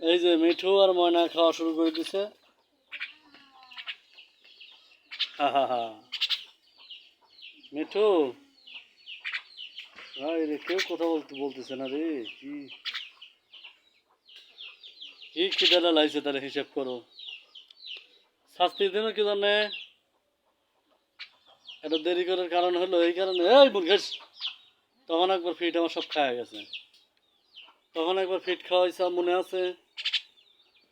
এই যে মিঠু আর ময়না খাওয়া শুরু করে দিছে। মিঠু। রে, কেউ কথা বলতে, বলতেছে না রে, কি? কি খিদাটা লাগছে তাহলে হিসাব করো। শাস্তি দিন কি জানে? এটা দেরি করার কারণ হলো, এই কারণে এই মুরগেশ তখন একবার ফিট আমার সব খাওয়া গেছে। তখন একবার ফিট খাওয়াইছে মনে আছে।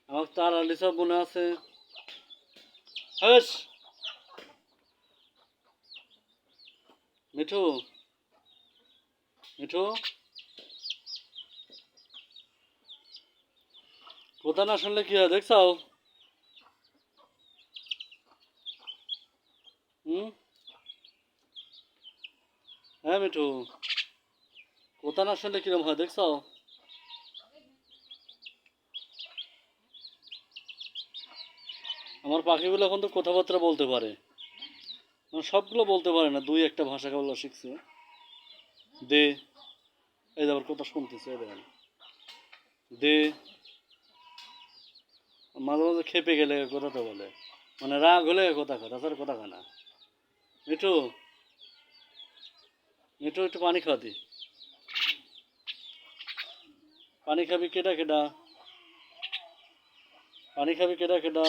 আমার তার আলি সব মনে আছে। মিঠু মিঠু। কথা না শুনলে কি হয় দেখছাও? হুম? হ্যাঁ মিঠু। কথা না শুনলে কিরম হয় দেখছাও? আমার পাখিগুলো এখন তো কথাবার্তা বলতে পারে। মানে সবগুলো বলতে পারে না, দুই একটা ভাষা কেবল শিখছে। দে, এই আবার কথা শুনতেছে দেখেন। দে, মাঝে মাঝে খেপে গেলে কথাটা বলে। মানে রাগ হলে কথা কয় তাছাড়া কথা কয় না। মিঠু মিঠু একটু পানি খাওয়া খাওয়াতি পানি খাবি কেটা কেটা পানি খাবি কেটা কেটা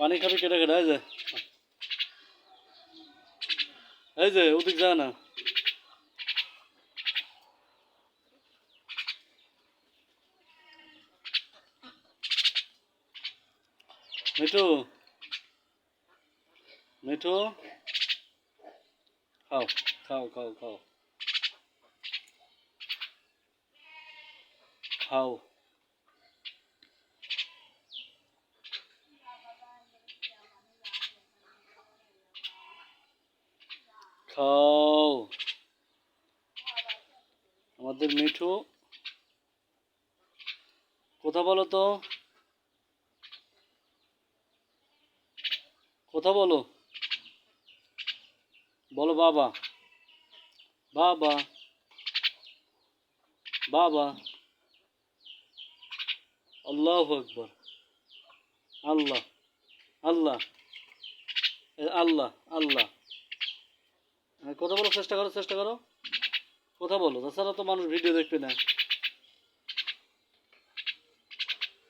পানি খাবি কেটে কেটে, এই যে। এই যে, ওদিক যা না। মিঠু মিঠু। খাও খাও খাও খাও। খাও। খাও আমাদের মিঠু। কথা বলো তো। কথা বলো। বলো বাবা। বাবা। বাবা। আল্লাহ আকবর। আল্লাহ। আল্লাহ। আল্লাহ। আল্লাহ। কথা বলার চেষ্টা করো চেষ্টা করো। কথা বলো, তাছাড়া তো মানুষ ভিডিও দেখবে না।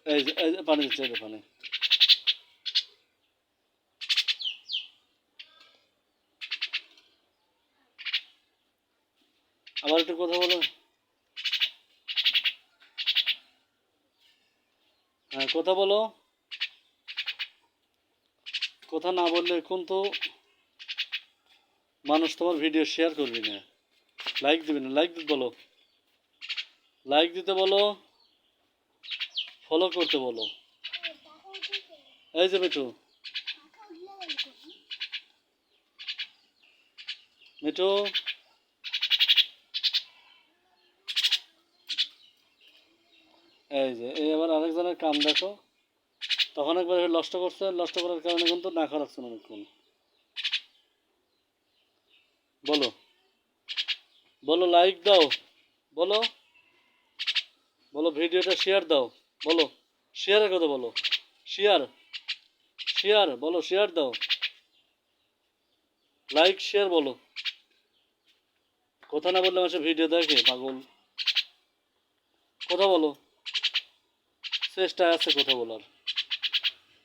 এই যে এই যে, পানি দিচ্ছে, এই পানি। আবার একটু কথা বলো। হ্যাঁ কথা বলো। কথা না বললে এখন তো মানুষ তোমার ভিডিও শেয়ার করবি না। লাইক দিবি না লাইক দিতে বলো। লাইক দিতে বলো ফলো করতে বলো। এই যে মিঠু। মিঠু। এই যে, এই আবার আরেকজনের কাম দেখো। তখন একবার নষ্ট করছে, নষ্ট করার কারণে কিন্তু না রাখছেন অনেকক্ষণ। বলো। বলো লাইক দাও। বলো। বলো ভিডিওটা শেয়ার দাও। বলো। শেয়ারের কথা বলো। শেয়ার শেয়ার বলো শেয়ার দাও। লাইক শেয়ার বলো। কথা না বললে মানুষের ভিডিও দেখে, পাগল। কথা বলো। চেষ্টা আছে কথা বলার।